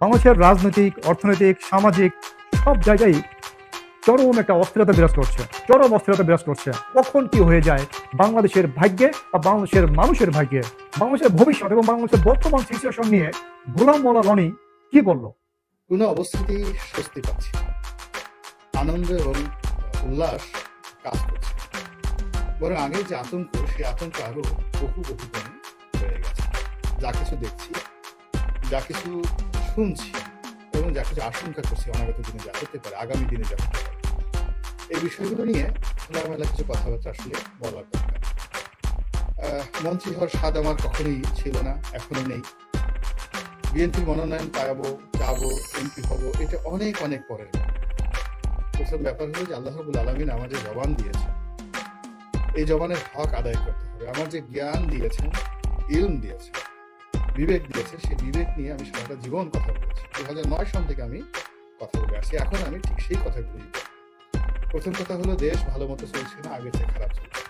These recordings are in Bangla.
বাংলাদেশের রাজনৈতিক, অর্থনৈতিক, সামাজিক সব জায়গায় চরম একটা অস্থিরতা বিরাজ করছে, চরম অস্থিরতা বিরাজ করছে। কখন কি হয়ে যায়? বাংলাদেশের ভাগ্যে বা বাংলাদেশের মানুষের ভাগ্যে, বাংলাদেশের ভবিষ্যৎ এবং বাংলাদেশের বর্তমান সিচুয়েশন নিয়ে গোলাম মোলা রনি কি বলল? কোনো অবস্থাতেই স্বস্তি পাচ্ছি। আনন্দ এবং উল্লাস কাজ করছে বরং আগে যে আতঙ্ক সেই আতঙ্ক আরও বহু বহু গুণে বেড়ে গেছে। যা কিছু দেখছি, যা কিছু শুনছি এবং যা কিছু আশঙ্কা করছি অনাগত দিনে যা হতে পারে, আগামী দিনে যা হতে পারে। এই বিষয়গুলো নিয়ে খোলামেলা কিছু কথাবার্তা আসলে বলার দরকার। মন্ত্রী হওয়ার স্বাদ আমার কখনোই ছিল না, এখনও নেই। বিএনপি মনোনয়ন পাবো, যাব, এমপি হব, এটা অনেক অনেক পরের। প্রথম ব্যাপার হলো যে আল্লাহ রবুল আলমিন আমার যে জবান দিয়েছে এই জবানের হক আদায় করতে হবে। আমার যে জ্ঞান দিয়েছেন, ইলম দিয়েছে বিবেক দিয়েছে, সেই বিবেক নিয়ে আমি সারাটা জীবন কথা বলেছি। দু হাজার নয় সাল থেকে আমি কথা বলে আসছি এখন আমি ঠিক সেই কথাগুলি। প্রথম কথা হলো, দেশ ভালো মতো চলছে না, আগের চেয়ে খারাপ চলছে।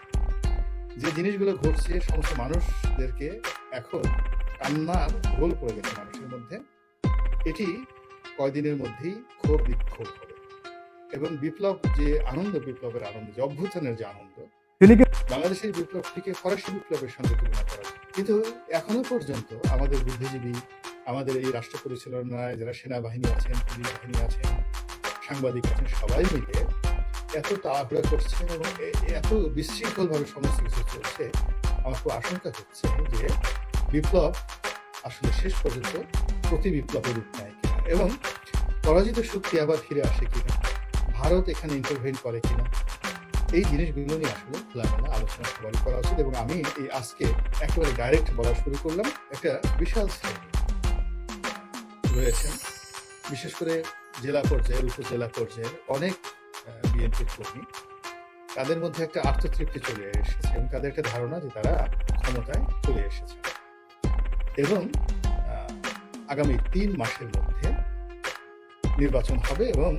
যে জিনিসগুলো ঘটছে, সমস্ত মানুষদেরকে এখন কান্নার রোল পড়ে গেছে মানুষের মধ্যে। এটি কয়দিনের মধ্যেই ক্ষোভ বিক্ষোভ হবে। এবং বিপ্লব যে আনন্দ, বিপ্লবের আনন্দ, যে অভ্যুত্থানের যে আনন্দ বাংলাদেশের বিপ্লবটিকে ফরাসি বিপ্লবের সঙ্গে তুলনা করা কিন্তু এখনও পর্যন্ত আমাদের বুদ্ধিজীবী, আমাদের এই রাষ্ট্র পরিচালনায় যারা সেনাবাহিনী আছেন, পুলিশ বাহিনী আছেন, সাংবাদিক আছেন, সবাই মিলে এত তাড়াহুড়া এবং এত বিশৃঙ্খলভাবে সমস্ত কিছু চলছে, আমার খুব আশঙ্কা হচ্ছে যে বিপ্লব আসলে শেষ পর্যন্ত প্রতি বিপ্লবের রূপ নেয় কিনা এবং পরাজিত শক্তি আবার ফিরে আসে কিনা, ভারত এখানে ইন্টারভেন করে কিনা এই জিনিসগুলো নিয়ে আসলে খোলামেলা আলোচনা সবারই করা উচিত এবং আমি এই আজকে একেবারে ডাইরেক্ট বলা শুরু করলাম একটা বিশাল রয়েছেন বিশেষ করে জেলা পর্যায়ের, উপজেলা পর্যায়ের অনেক বিএনপির কর্মী। তাদের মধ্যে একটা আত্মতৃপ্তি চলে এসেছে এবং তাদের একটা ধারণা যে তারা ক্ষমতায় চলে এসেছে। এবং আগামী তিন মাসের মধ্যে নির্বাচন হবে এবং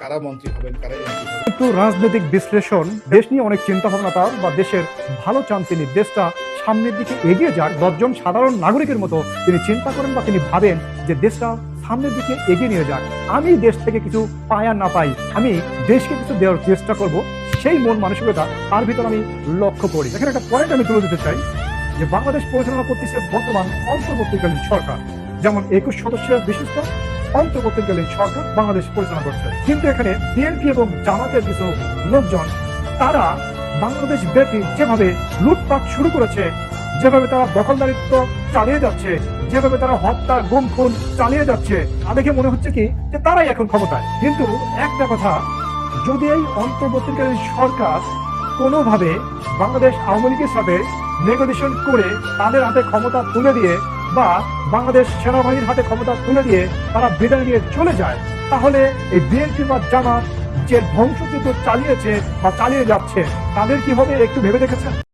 কারা মন্ত্রী হবেন, কারা এমপি হবেন? একটু রাজনৈতিক বিশ্লেষণ, দেশ নিয়ে অনেক চিন্তা ভাবনা তার, বা দেশের ভালো চান তিনি দেশটা সামনের দিকে এগিয়ে যাক, দশজন সাধারণ নাগরিকের মতো তিনি চিন্তা করেন বা তিনি ভাবেন যে দেশটা সামনের দিকে এগিয়ে নিয়ে যাক। আমি দেশ থেকে কিছু আর না পাই, আমি দেশকে কিছু দেওয়ার চেষ্টা করব, সেই মন মানসিকতা তার ভিতর আমি লক্ষ্য করি। এখানে একটা পয়েন্ট আমি তুলে দিতে চাই, যে বাংলাদেশ পরিচালনা করতেছে বর্তমান অন্তর্বর্তীকালীন সরকার, যেমন একুশ সদস্যের বিশিষ্ট অন্তর্বর্তীকালীন সরকার বাংলাদেশ পরিচালনা করছে। কিন্তু এখানে বিএনপি এবং জামাতের কিছু লোকজন, তারা বাংলাদেশ ব্যাপী যেভাবে লুটপাট শুরু করেছে, যেভাবে তারা দখলদারিত্ব চালিয়ে যাচ্ছে, যেভাবে তারা হত্যা গুম খুন চালিয়ে যাচ্ছে তা মনে হচ্ছে কি যে তারাই এখন ক্ষমতায়। কিন্তু একটা কথা, যদি এই অন্তর্বর্তীকালীন সরকার কোনোভাবে বাংলাদেশ আওয়ামী লীগের সাথে নেগোসিয়েশন করে তাদের হাতে ক্ষমতা তুলে দিয়ে বা বাংলাদেশ সেনাবাহিনীর হাতে ক্ষমতা তুলে দিয়ে তারা বিদায় নিয়ে চলে যায়, তাহলে এই বিএনপি বা জামাত যে ধ্বংসযুদ্ধ চালিয়েছে বা চালিয়ে যাচ্ছে, তাদের কি হবে একটু ভেবে দেখেছেন?